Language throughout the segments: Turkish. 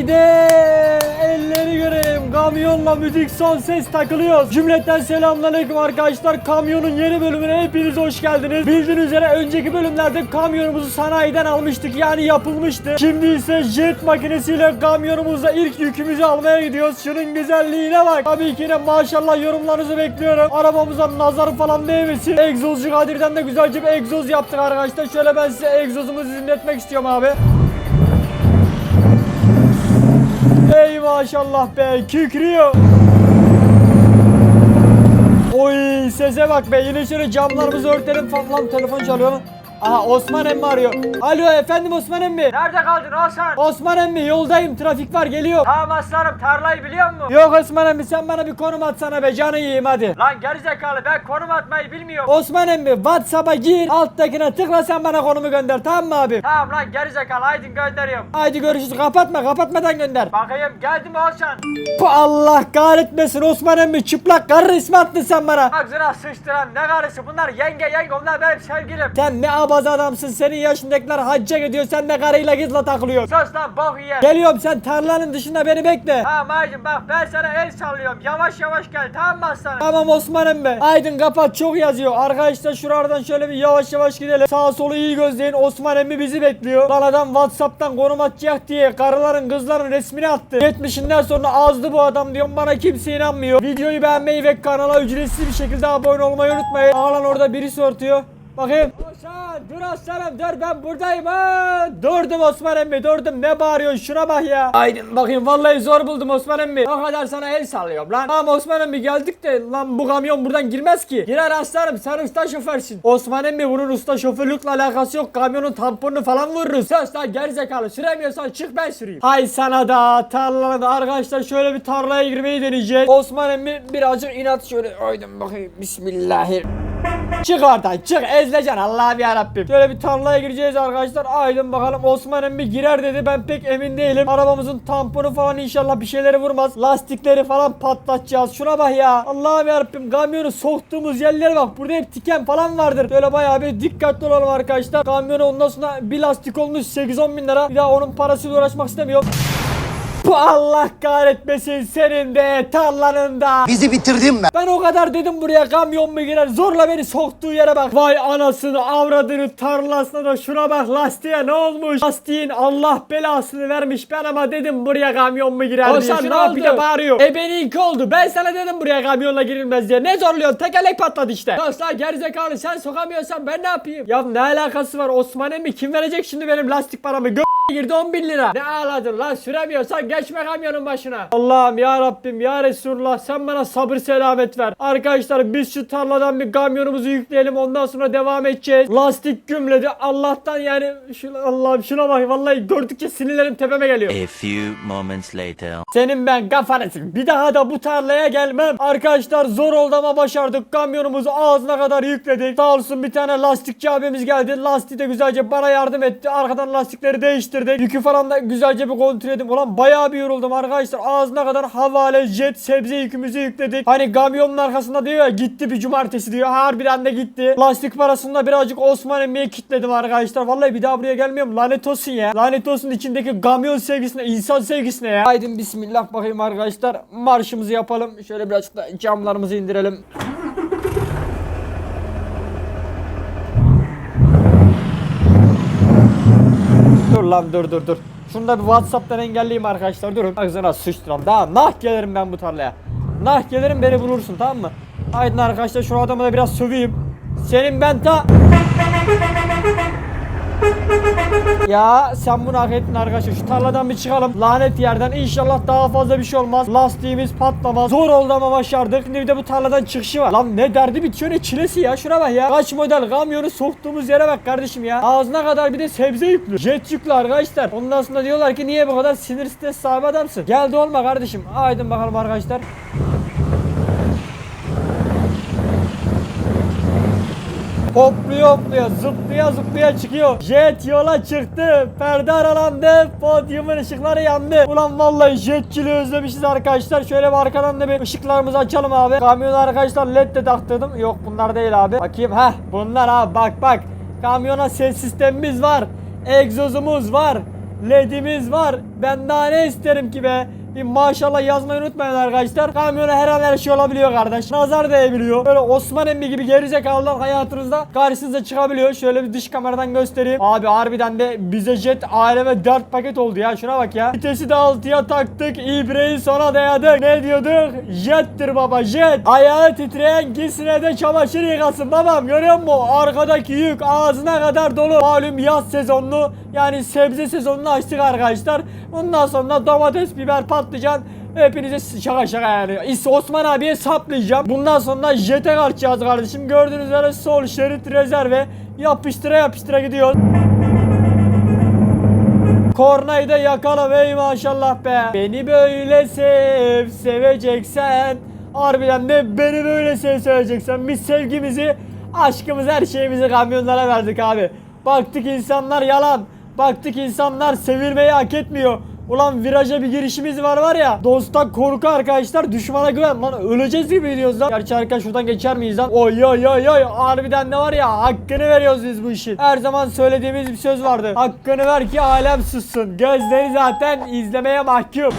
Haydi elleri göreyim. Kamyonla müzik son ses takılıyor. Cümleten selamünaleyküm arkadaşlar. Kamyonun yeni bölümüne hepiniz hoş geldiniz. Bildiğiniz üzere önceki bölümlerde kamyonumuzu sanayiden almıştık. Yani yapılmıştı. Şimdi ise jet makinesiyle kamyonumuzla ilk yükümüzü almaya gidiyoruz. Şunun güzelliğine bak. Tabii ki de maşallah yorumlarınızı bekliyorum. Arabamıza nazar falan değmesin. Egzozcu Kadir'den de güzelce bir egzoz yaptık arkadaşlar. Şöyle ben size egzozumuzu dinletmek istiyorum abi. Maşallah be kükrüyor. Oy sese bak be yine şöyle camlarımızı örtelim falan telefon çalıyor. Aha Osman emmi arıyor. Alo efendim Osman emmi. Nerede kaldın Hasan? Osman emmi yoldayım trafik var geliyor. Tamam aslanım tarlayı biliyor musun? Yok Osman emmi sen bana bir konum atsana be canı yiyeyim hadi. Lan gerizekalı ben konum atmayı bilmiyorum. Osman emmi Whatsapp'a gir alttakine tıkla sen bana konumu gönder tamam mı abi? Tamam lan gerizekalı haydin gönderiyorum. Haydi görüşürüz kapatma kapatmadan gönder. Bakayım geldi mi Hasan? Bu Allah kahretmesin Osman emmi çıplak karı ismi attın sen bana. Ağzına sıçtıran ne karısı bunlar yenge yenge onlar benim sevgilim. Sen ne abaz adamsın senin yaşındakiler hacca gidiyor sen de karıyla kızla takılıyorsun. Sus lan bok yiyen. Geliyorum sen tarlanın dışında beni bekle. Tamam hacım bak ben sana el sallıyorum yavaş yavaş gel tamam mı aslanım? Tamam Osman emmi. Aydın kapat çok yazıyor. Arkadaşlar şuradan şöyle bir yavaş yavaş gidelim. Sağ solu iyi gözleyin. Osman emmi bizi bekliyor. Lan adam Whatsapp'tan konum atacak diye karıların kızların resmini attı. 70'inden sonra azdı bu adam diyorum bana kimse inanmıyor. Videoyu beğenmeyi ve kanala ücretsiz bir şekilde abone olmayı unutmayın. Ağlan orada birisi örtüyor. Bakayım. Dur aslanım dur ben buradayım ha. Durdum Osman emmi durdum ne bağırıyorsun şuna bak ya. Aydın bakayım vallahi zor buldum Osman emmi. O kadar sana el sallıyorum lan. Tamam Osman emmi geldik de lan bu kamyon buradan girmez ki. Girer aslanım sen usta şoförsün. Osman emmi bunun usta şoförlükle alakası yok. Kamyonun tamponunu falan vururuz. Söz lan gerizekalı süremiyorsan çık ben süreyim. Hay sana da tarlana da arkadaşlar şöyle bir tarlaya girmeyi deneyeceğiz. Osman emmi birazcık inat şöyle. Aydın bakayım bismillahirrahmanirrahim. Çık oradan çık ezleceksin Allah'ım yarabbim. Şöyle bir tarlaya gireceğiz arkadaşlar. Aydın bakalım Osman emmi girer dedi ben pek emin değilim. Arabamızın tamponu falan inşallah bir şeyleri vurmaz. Lastikleri falan patlatacağız. Şuna bak ya. Allah'ım yarabbim kamyonu soktuğumuz yerlere bak. Burada hep tiken falan vardır. Şöyle bayağı bir dikkatli olalım arkadaşlar. Kamyonu ondan sonra bir lastik olmuş 8-10 bin lira. Bir daha onun parasıyla uğraşmak istemiyorum. Bu Allah kahretmesin senin de tarlanında. Bizi bitirdin be. Ben o kadar dedim buraya kamyon mu girer zorla beni soktuğu yere bak. Vay anasını avradını tarlasına da şuna bak lastiğe ne olmuş. Lastiğin Allah belasını vermiş ben ama dedim buraya kamyon mu girer diye. Şuna ne oldu? bir de bağırıyor. E benimki oldu ben sana dedim buraya kamyonla girilmez diye. Ne zorluyorsun tekerlek patladı işte. Dostlar gerizekalı sen sokamıyorsan ben ne yapayım? Ya ne alakası var Osman emmi kim verecek şimdi benim lastik paramı? Gö girdi 10 bin lira. Ne ağladın lan süremiyorsan geçme kamyonun başına. Allah'ım ya Rabbim ya Resulullah sen bana sabır selamet ver. Arkadaşlar biz şu tarladan bir kamyonumuzu yükleyelim ondan sonra devam edeceğiz. Lastik gümledi Allah'tan yani şu, Allah'ım şuna bak vallahi gördükçe sinirlerim tepeme geliyor. A few moments later. Senin ben kafanısın. Bir daha da bu tarlaya gelmem. Arkadaşlar zor oldu ama başardık. Kamyonumuzu ağzına kadar yükledik. Sağ olsun bir tane lastikçi abimiz geldi. Lastiği de güzelce bana yardım etti. Arkadan lastikleri değiştirdik. Yükü falan da güzelce bir kontrol ettim. Ulan bayağı bir yoruldum arkadaşlar. Ağzına kadar havale, jet, sebze yükümüzü yükledik. Hani kamyonun arkasında diyor ya gitti bir cumartesi diyor. Harbiden de gitti. Lastik parasını da birazcık Osman emmiye kitledim arkadaşlar. Vallahi bir daha buraya gelmiyorum. Lanet olsun ya. Lanet olsun içindeki kamyon sevgisine, insan sevgisine ya. Haydi bismillah bakayım arkadaşlar. Marşımızı yapalım. Şöyle birazcık da camlarımızı indirelim. Lan dur dur dur. Şunu da bir Whatsapp'tan engelleyeyim arkadaşlar. Durun. Ağzına sıçtıram. Daha nah gelirim ben bu tarlaya. Nah gelirim beni bulursun tamam mı? Haydi arkadaşlar şu adamı da biraz söveyim. Senin ben ta... Ya sen bunu hak ettin arkadaşlar. Şu tarladan bir çıkalım. Lanet yerden. İnşallah daha fazla bir şey olmaz. Lastiğimiz patlamaz. Zor oldu ama başardık. Şimdi bir de bu tarladan çıkışı var. Lan ne derdi bitiyor ne çilesi ya. Şuna bak ya. Kaç model kamyonu soktuğumuz yere bak kardeşim ya. Ağzına kadar bir de sebze yüklü. Jet yüklü arkadaşlar. Ondan sonra diyorlar ki niye bu kadar sinir stres sahibi adamsın. Geldi olma kardeşim. Aydın bakalım arkadaşlar. Hopluyor hopluyor zıplaya zıplaya çıkıyor. Jet yola çıktı. Perde aralandı. Podyumun ışıkları yandı. Ulan vallahi jetçiliği özlemişiz arkadaşlar. Şöyle bir arkadan da bir ışıklarımızı açalım abi. Kamyonu arkadaşlar led de taktırdım. Yok bunlar değil abi. Bakayım heh bunlar abi bak bak. Kamyona ses sistemimiz var. Egzozumuz var. ledimiz var. Ben daha ne isterim ki be? Bir maşallah yazmayı unutmayın arkadaşlar. Kamyona her an her şey olabiliyor kardeş. Nazar değebiliyor. Böyle Osman emmi gibi gerizekalılar hayatınızda karşınıza çıkabiliyor. Şöyle bir dış kameradan göstereyim. Abi harbiden de bize jet aleme 4 paket oldu ya. Şuna bak ya. Vitesi de altıya taktık. İbreyi sona dayadık. Ne diyorduk? Jettir baba jet. Ayağı titreyen giysine de çamaşır yıkasın babam. Görüyor musun? Arkadaki yük ağzına kadar dolu. Malum yaz sezonunu yani sebze sezonunu açtık arkadaşlar. Ondan sonra domates, biber, patlıcan Hepinize şaka şaka yani. Osman abiye saplayacağım. Bundan sonra jete kalkacağız kardeşim. Gördüğünüz üzere sol şerit rezerve. Yapıştıra yapıştıra gidiyor. Kornayı da yakala bey maşallah be. Beni böyle sev, seveceksen. Harbiden de beni böyle sev, seveceksen. Biz sevgimizi, aşkımızı, her şeyimizi kamyonlara verdik abi. Baktık insanlar yalan. Baktık insanlar sevilmeyi hak etmiyor. Ulan viraja bir girişimiz var var ya. Dosttan korku arkadaşlar düşmana güven. Lan öleceğiz gibi diyoruz lan. Gerçi arkadaş şuradan geçer miyiz lan? Oy oy oy oy. Harbiden ne var ya hakkını veriyoruz biz bu işin. Her zaman söylediğimiz bir söz vardı. Hakkını ver ki alem sussun. Gözleri zaten izlemeye mahkum.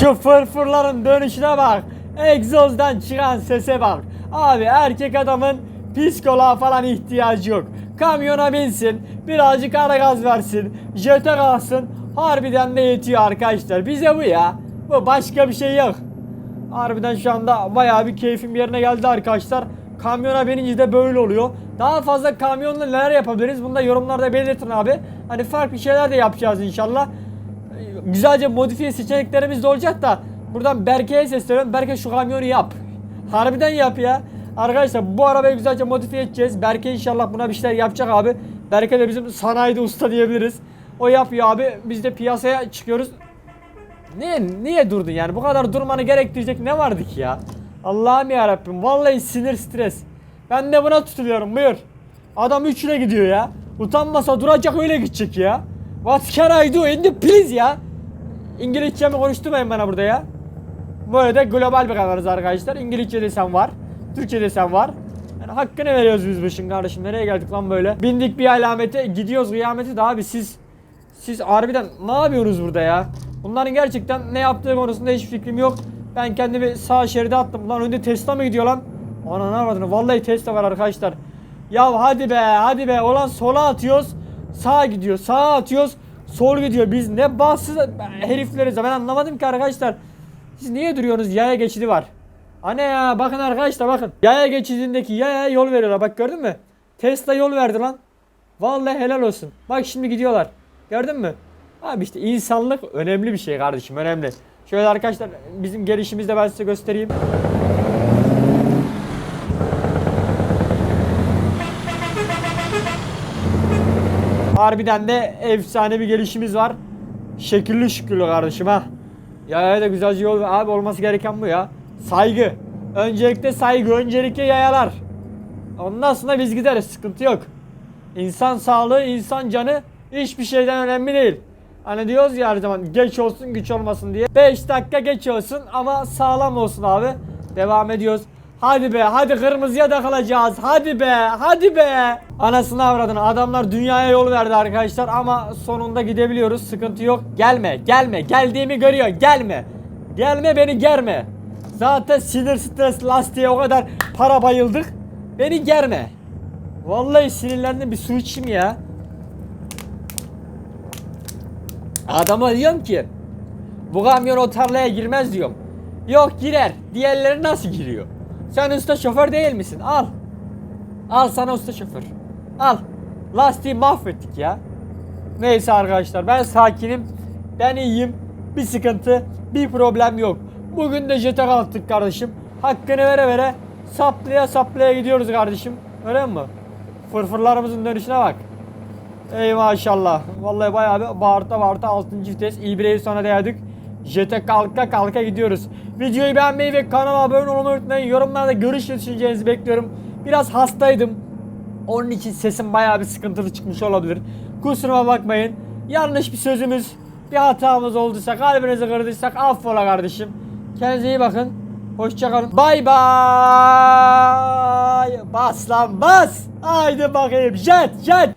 Şu fırfırların dönüşüne bak. Egzozdan çıkan sese bak. Abi erkek adamın psikoloğa falan ihtiyacı yok. Kamyona binsin, birazcık ara gaz versin, jete kalsın. Harbiden de yetiyor arkadaşlar. Bize bu ya. Bu başka bir şey yok. Harbiden şu anda bayağı bir keyfim yerine geldi arkadaşlar. Kamyona binince de böyle oluyor. Daha fazla kamyonla neler yapabiliriz? Bunu da yorumlarda belirtin abi. Hani farklı şeyler de yapacağız inşallah güzelce modifiye seçeneklerimiz de olacak da buradan Berke'ye sesleniyorum. Berke şu kamyonu yap. Harbiden yap ya. Arkadaşlar bu arabayı güzelce modifiye edeceğiz. Berke inşallah buna bir şeyler yapacak abi. Berke de bizim sanayide usta diyebiliriz. O yapıyor abi. Biz de piyasaya çıkıyoruz. Niye niye durdun yani? Bu kadar durmanı gerektirecek ne vardı ki ya? Allah'ım ya Rabbim. Vallahi sinir stres. Ben de buna tutuluyorum. Buyur. Adam 3 ile gidiyor ya. Utanmasa duracak öyle gidecek ya. What can I do in the please ya? İngilizce mi konuşturmayın bana burada ya. Böyle de global bir kanalız arkadaşlar. İngilizce desen var. Türkçe desen var. Yani hakkını veriyoruz biz bu işin kardeşim. Nereye geldik lan böyle? Bindik bir alamete gidiyoruz kıyamete de abi siz siz harbiden ne yapıyorsunuz burada ya? Bunların gerçekten ne yaptığı konusunda hiçbir fikrim yok. Ben kendimi sağ şeride attım. Lan önde Tesla mı gidiyor lan? Ana ne yapardın? Vallahi Tesla var arkadaşlar. Ya hadi be hadi be. Olan sola atıyoruz. Sağa gidiyor. Sağa atıyoruz. Sol gidiyor. Biz ne bahtsız herifleriz. Ben anlamadım ki arkadaşlar. Siz niye duruyorsunuz? Yaya geçidi var. Anne ya bakın arkadaşlar bakın. Yaya geçidindeki yaya yol veriyorlar. Bak gördün mü? Tesla yol verdi lan. Vallahi helal olsun. Bak şimdi gidiyorlar. Gördün mü? Abi işte insanlık önemli bir şey kardeşim önemli. Şöyle arkadaşlar bizim gelişimizde ben size göstereyim. Harbiden de efsane bir gelişimiz var. Şekilli şükürlü kardeşim ha. Yaya da güzelce yol abi olması gereken bu ya. Saygı. Öncelikle saygı, öncelikle yayalar. Ondan sonra biz gideriz, sıkıntı yok. İnsan sağlığı, insan canı hiçbir şeyden önemli değil. Hani diyoruz ya her zaman geç olsun güç olmasın diye. 5 dakika geç olsun ama sağlam olsun abi. Devam ediyoruz. Hadi be hadi kırmızıya da kalacağız. Hadi be hadi be. Anasını avradını adamlar dünyaya yol verdi arkadaşlar ama sonunda gidebiliyoruz sıkıntı yok. Gelme gelme geldiğimi görüyor gelme. Gelme beni germe. Zaten sinir stres lastiğe o kadar para bayıldık. Beni germe. Vallahi sinirlendim bir su içeyim ya. Adama diyorum ki bu kamyon o tarlaya girmez diyorum. Yok girer. Diğerleri nasıl giriyor? Sen usta şoför değil misin? Al. Al sana usta şoför. Al. Lastiği mahvettik ya. Neyse arkadaşlar ben sakinim. Ben iyiyim. Bir sıkıntı, bir problem yok. Bugün de jete kalktık kardeşim. Hakkını vere vere saplaya saplaya gidiyoruz kardeşim. Öyle mi? Fırfırlarımızın dönüşüne bak. Ey maşallah. Vallahi bayağı bir bağırta bağırta 6. vites. İbreyi sonra dayadık. Jete kalka kalka gidiyoruz. Videoyu beğenmeyi ve kanala abone olmayı unutmayın. Yorumlarda görüş düşüncenizi bekliyorum. Biraz hastaydım. Onun için sesim bayağı bir sıkıntılı çıkmış olabilir. Kusuruma bakmayın. Yanlış bir sözümüz, bir hatamız olduysa, kalbinizi kırdıysak affola kardeşim. Kendinize iyi bakın. Hoşçakalın. Bay bay. Bas lan bas. Haydi bakayım jet jet.